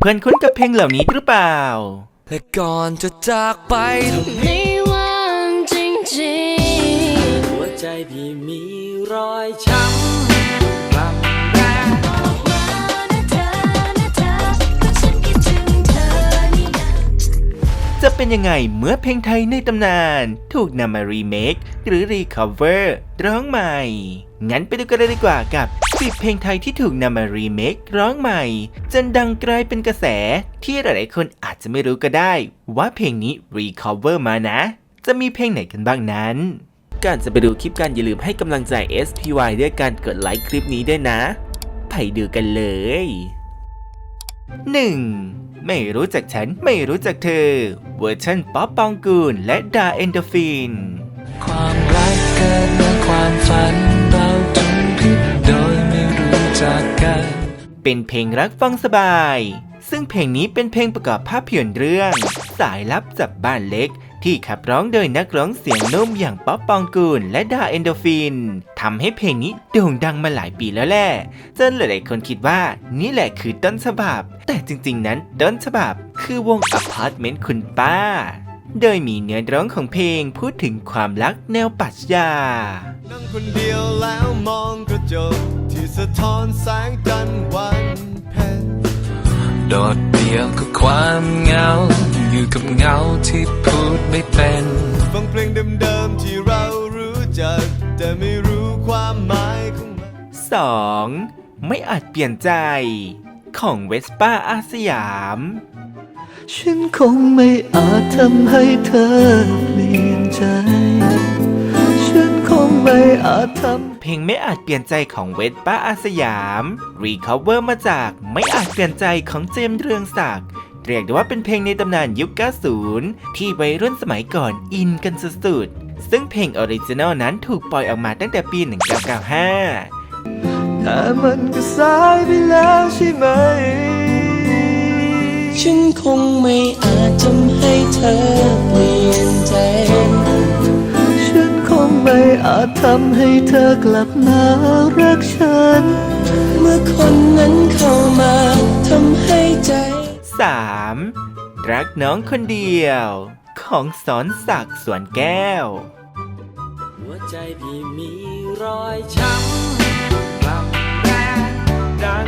เพื่อนๆคุ้นกับเพลงเหล่านี้หรือเปล่า และก่อนจะจากไปไม่ว่างจริงๆ หัวใจพี่มีรอยช้ำกลับแรงจะเป็นยังไงเมื่อเพลงไทยในตำนาน ถูกนำมารีเมคหรือรีคอเวอร์ร้องใหม่ งั้นไปดูกันเลยดีกว่ากับ 10 เพลงไทยที่ถูกนำมารีเมคร้องใหม่ จนดังกลายเป็นกระแส ที่หลายๆคนอาจจะไม่รู้ก็ได้ ว่าเพลงนี้รีคอเวอร์มานะ จะมีเพลงไหนกันบ้างนั้นก่อนจะไปดูคลิปกันอย่าลืมให้กำลังใจ SPY ด้วยการกดไลค์คลิปนี้ด้วยนะ ไปดูกันเลย 1. ไม่รู้จักฉันไม่รู้จักเธอ เวอร์ชันป๊อปปองกูลและดาเอนโดฟิน ความรักเกินเมื่อความฝัน จักกัน เป็นเพลงรักฟังสบาย ซึ่งเพลงนี้เป็นเพลงประกอบภาพยนตร์เรื่อง สายลับจับบ้านเล็ก ที่ขับร้องโดยนักร้องเสียงนุ่มอย่างป๊อปปองกูลและดาเอนโดฟินทำให้เพลงนี้โด่งดังมาหลายปีแล้วแหละจนหลายๆคนคิดว่านี่แหละคือต้นฉบับ แต่จริงๆ นั้นต้นฉบับคือวงอพาร์ตเมนต์คุณป้า โดยมีเนื้อร้องของเพลงพูดถึงความรักแนวปรัชญา นั่งคนเดียวแล้วมองกระจกที่สะท้อนแสงจันทร์วันเพ็ญโดดเดี่ยวกับความเหงา อยู่กับเงาที่พูดไม่เป็นฟังเพลงเดิมๆที่เรารู้จัก แต่ไม่รู้ความหมายของมัน 2. ไม่อาจเปลี่ยนใจ ของเวสป้าอาสยาม ฉันคงไม่อาจทำให้เธอเปลี่ยนใจ ฉันคงไม่อาจทำเพลงไม่อาจเปลี่ยนใจของเวสป้าอาสยามรีคอเวอร์มาจากไม่อาจเปลี่ยนใจของเจมส์เรืองศักดิ์เรียกได้ว่าเป็นเพลงในตำนานยุค 90 ที่วัยรุ่นสมัยก่อนอินกันสุดๆ ซึ่งเพลงออริจินัลนั้นถูกปล่อยออกมาตั้งแต่ปี 1995แต่มันก็สายไปแล้วใช่ไหม ฉันคงไม่อาจทำให้เธอเปลี่ยนใจ ฉันคงไม่อาจทำให้เธอกลับมารักฉัน เมื่อคนนั้นเข้ามาทำให้ใจ 3. รักน้องคนเดียว ของสอนศักดิ์สวนแก้ว หัวใจพี่มีรอยช้ำกลับแรกดัง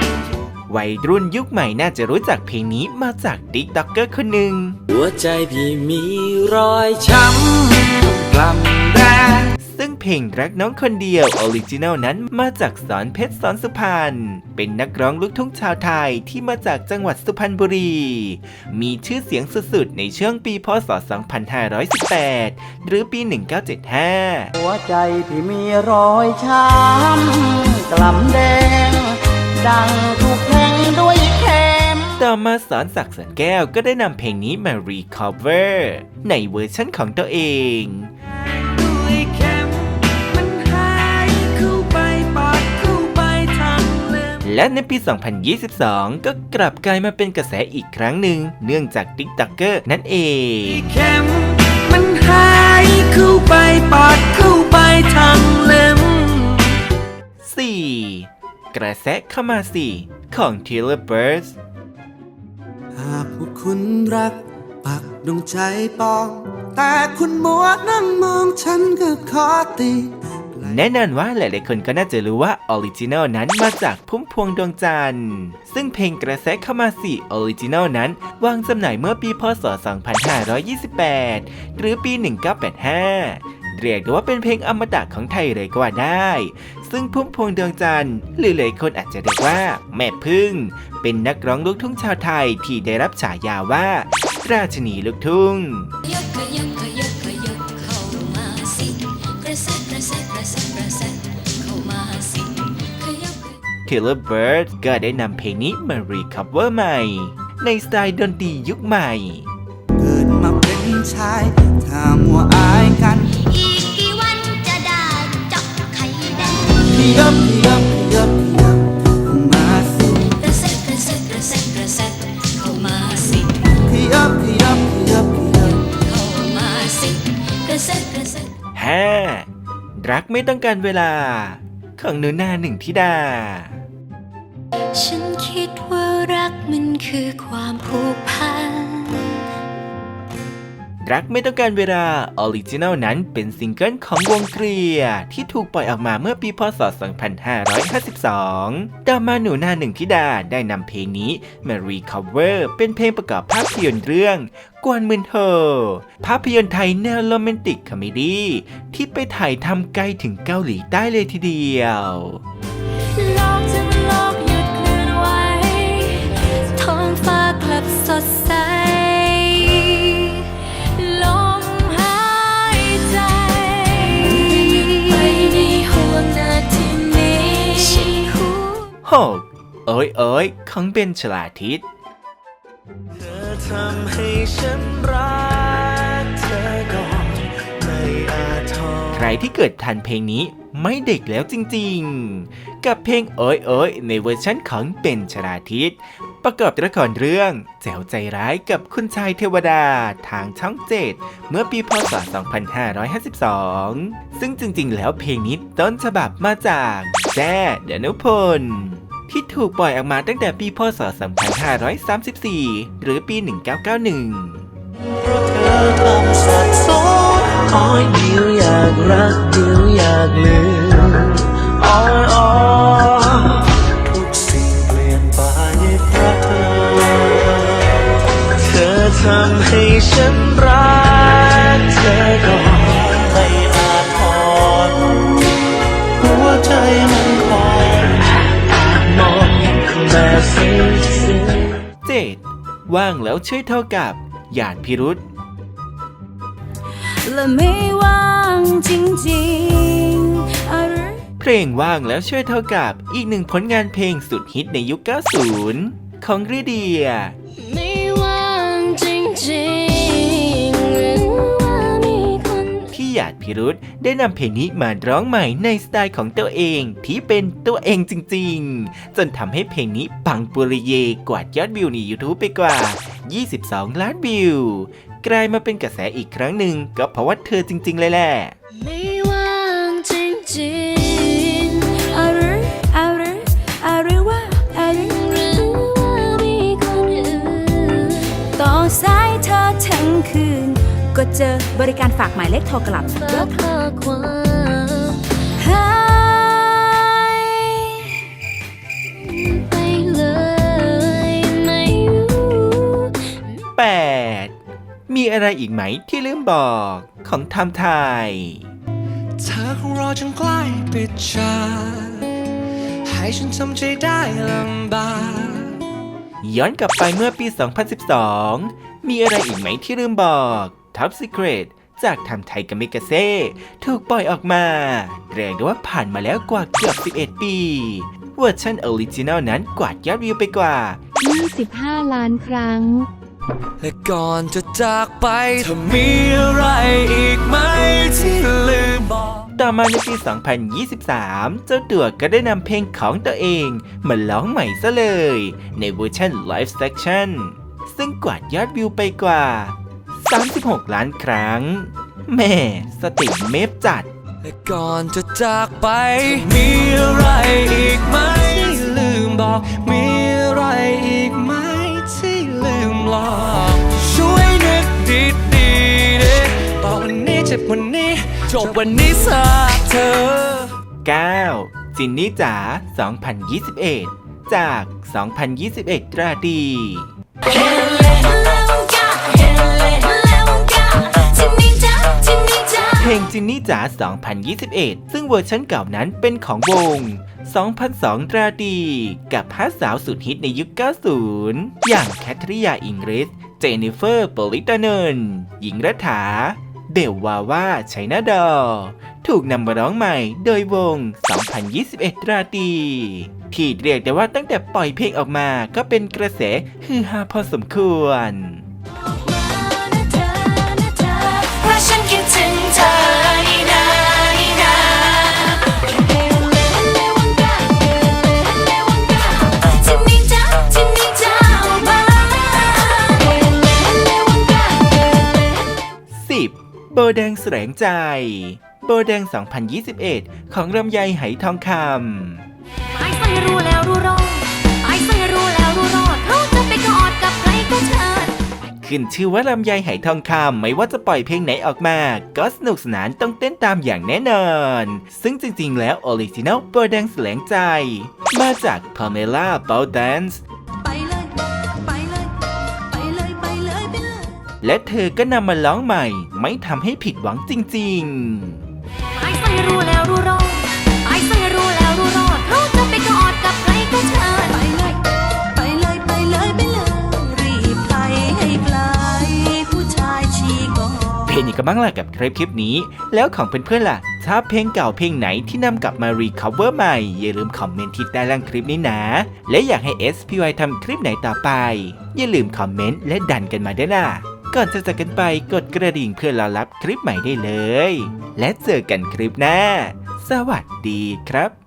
วัยรุ่นยุคใหม่น่าจะรู้จักเพลงนี้มาจากติ๊กต็อกเกอร์คนหนึ่ง หัวใจพี่มีรอยช้ำกลับแรกซึ่งเพลงรักน้องคนเดียวออริจินัลนั้นมาจากสอนเพชรสอนสุพรรณ เป็นนักร้องลูกทุ่งชาวไทยที่มาจากจังหวัดสุพรรณบุรี มีชื่อเสียงสุดๆ ในช่วงปีพศ 2518 หรือปี 1975 หัวใจที่มีรอยช้ำกล่ำแดง ดังถูก ต่อมาสอนศักดิ์สวนแก้วก็ได้นำเพลงนี้มารีคอเวอร์ในเวอร์ชั่นของตัวเองด้วยเข็มมันหายเข้าไปปาดเข้าไปทางเล็บและในปี 2022 ก็กลับกลายมาเป็นกระแสอีกครั้งหนึ่ง เนื่องจาก t ิ k t o k e r นั่นเองเข็มมันหายเข้าไปปาดเข้าไปทางเล็บ 4. กระแสเข้ามาสิของ t i l l e r b i r d s หากพวกคุณรัก ปักดวงใจปอง แต่คุณมัวนั่งมองฉันก็ขอตีแน่นอนว่าหลายๆคนก็น่าจะรู้ว่าออริจินัลนั้นมาจากพุ่มพวงดวงจันทร์ ซึ่งเพลงกระแสเข้ามาสิออริจินัลนั้น วางจำหน่ายเมื่อปีพศ 2528 หรือปี 1985 เรียกได้ว่าเป็นเพลงอมตะของไทยเลยก็ว่าได้ ซึ่งพุ่มพวงดวงจันทร์หรือหลายคนอาจจะเรียกว่า แม่พึ่ง เป็นนักร้องลูกทุ่งชาวไทยที่ได้รับฉายาว่า ราชนีลูกทุ่งยกขยกขยกขยกเข้ามาสิระแสกระแสกระแสกระแสเข้ามาสิขยกขย t i l l e r Bird ก็ได้นำเพลงนี้มารีคัฟเวอร์ใหม่ ในสไตล์ดนตรียุคใหม่ ชาย ถ้ามัวอายกัน อีกกี่วันจะได้เจาะไข่แดงขยับขยับขยับขยับมาสิกระแสกระแสกระแสกระแสเข้ามาสิขยับขยับขยับขยับเข้ามาสิกระแสกระแส 5. รักไม่ต้องการเวลา ของหนูนาหนึ่งธิดา ฉันคิดว่ารักมันคือความผูกพัน รักไม่ต้องการเวลาออริจินัลนั้นเป็นซิงเกิลของวงเกลีย ที่ถูกปล่อยออกมาเมื่อปีพศ 2552 ต่อมาหนูนาหนึ่งธิดาได้นำเพลงนี้มารีค o เวอร์เป็นเพลงประกอบภาพยนตร์เรื่องกวนมืนเธอ ภาพยนตร์ไทยแนวโรแมนติกคอมเมดี้ที่ไปถ่ายทำไกลถึงเกาหลีใต้เลยทีเดียว หกโอ้ยโอ้ยของเบนชลาทิศเธอทำให้ฉันรักเธอก่อนไม่อาจทนใครที่เกิดทันเพลงนี้ไม่เด็กแล้วจริงๆ กับเพลงโอ้ยโอ้ยในเวอร์ชันของเบนชลาทิศประกอบละครเรื่องแจ๋วใจร้ายกับคุณชายเทวดาทางช่องเจ็ดเมื่อปีพศ 2552 ซึ่งจริงๆ แล้วเพลงนี้ต้นฉบับมาจาก จ้เดนุพล ที่ถูกปล่อยออกมาตั้งแต่ปีพศ 2534 หรือปี 1991 เพราะเธอทำสับสนคอยเดียวอยากรักเดียวอยากลืมอ้อยอ้อทุกสิ่งเปลี่ยนไปเพราะเธอ เธอทำให้ฉันรัก ว่างแล้วช่วยเท่ากับ หยาดพิรุษและไม่ว่างจริงๆอะไรเพลงว่างแล้วช่วยเท่ากับ อีกหนึ่งผลงานเพลงสุดฮิตในยุค 90 ของริเดีย หยาดพิรุษได้นำเพลงนี้มาร้องใหม่ในสไตล์ของตัวเองที่เป็นตัวเองจริงๆ จนทำให้เพลงนี้ปังปุริเยกว่ายอดวิวใน YouTube ไปกว่า 22 ล้านวิว กลายมาเป็นกระแสอีกครั้งหนึ่งก็เพราะว่าเธอจริง ๆ เลยแหละไม่ว่างจริงๆอะไรอะไรอะไรว่าอะไรหรือว่ามีคนอื่นต่อสายเธอทั้งคืน ก็เจอบริการฝากหมายเลขโทรกลับฝากข้อความหายไปเลยไม่รู้ 8. มีอะไรอีกไหมที่ลืมบอกของไทำไทย เธอคงรอจนใกล้ปิดฉากให้ฉันทำใจได้ลำบากย้อนกลับไปเมื่อปี 2012 มีอะไรอีกไหมที่ลืมบอก Top Secret จากทำไทยกับมิกาเซ่ถูกปล่อยออกมาเรียกได้ว่าผ่านมาแล้วกว่าเกือบ 11 ปีเวอร์ชันออริจินัลนั้นกวาดยอดวิวไปกว่า 25 ล้านครั้ง และก่อนจะจากไปเธอมีอะไรอีกไหมที่ลืมบอกต่อมาในปี 2023 เจ้าตัวก็ได้นำเพลงของตัวเองมาร้องใหม่ซะเลย ในเวอร์ชัน Live Section ซึ่งกวาดยอดวิวไปกว่า 36 ล้านครั้ง แม่สติเมฟจัด และก่อนจะจากไป มีอะไรอีกไหมที่ลืมบอก มีอะไรอีกไหมที่ลืมหลอก ช่วยนึกดีดีๆดิบอกวันนี้เจ็บวันนี้ จบวันนี้สักเธอ 9. จินนี่จ๋า 2021 จาก 2021 ตราดีเพ นี่จ๋า 2021 ซึ่งเวอร์ชันเก่านั้นเป็นของวง 2002 ตราดี กับห้าสาวสุดฮิตในยุค 90 อย่างแคทริยาอิงริส เจนิเฟอร์โปลิตานนหญิงรัฐาเบลวาว่าไชนาดอ ถูกนำมาร้องใหม่โดยวง 2021 ตราดีที่เรียกได้ว่าตั้งแต่ปล่อยเพลงออกมาก็เป็นกระแสฮือฮาพอสมควร บแดงแสลงใจ โบแดง 2021 ของลำไยไหทองคำไอ้ไรู้แล้วรู้รอดไอ้ไรู้แล้วรู้รอดเขาจะไปกอดกับใครก็เชิญขึ้นชื่อว่าลำไยไหทองคำไม่ว่าจะปล่อยเพลงไหนออกมา ก็สนุกสนานต้องเต้นตามอย่างแน่นอน ซึ่งจริงๆ แล้วออริจินัลโบแดงแสลงใจ มาจากพลเมล่า b o w แดนส์ และเธอก็นำมาร้องใหม่ ไม่ทำให้ผิดหวังจริงๆ ไอ้ใส่รู้แล้วรู้รอดไอ้ใส่รู้แล้วรู้รอดเขาจะไปกอดกับใครก็เชิญไปเลย ไปเลยไปเลยไปเลยรีบไปให้ไกลผู้ชายชีกอเป็นยังไงกันบ้างล่ะกับคลิปคลิปนี้ แล้วของเพื่อนๆล่ะถ้าเพลงเก่าเพลงไหนที่นำกลับมารีคาเวอร์ใหม่ อย่าลืมคอมเมนต์ที่ใต้ล่างคลิปนี้นะ และอยากให้ SPY ทำคลิปไหนต่อไป อย่าลืมคอมเมนต์และดันกันมาด้วยนะ ก่อนจะจากกันไปกดกระดิ่งเพื่อรอรับคลิปใหม่ได้เลย และเจอกันคลิปหน้า สวัสดีครับ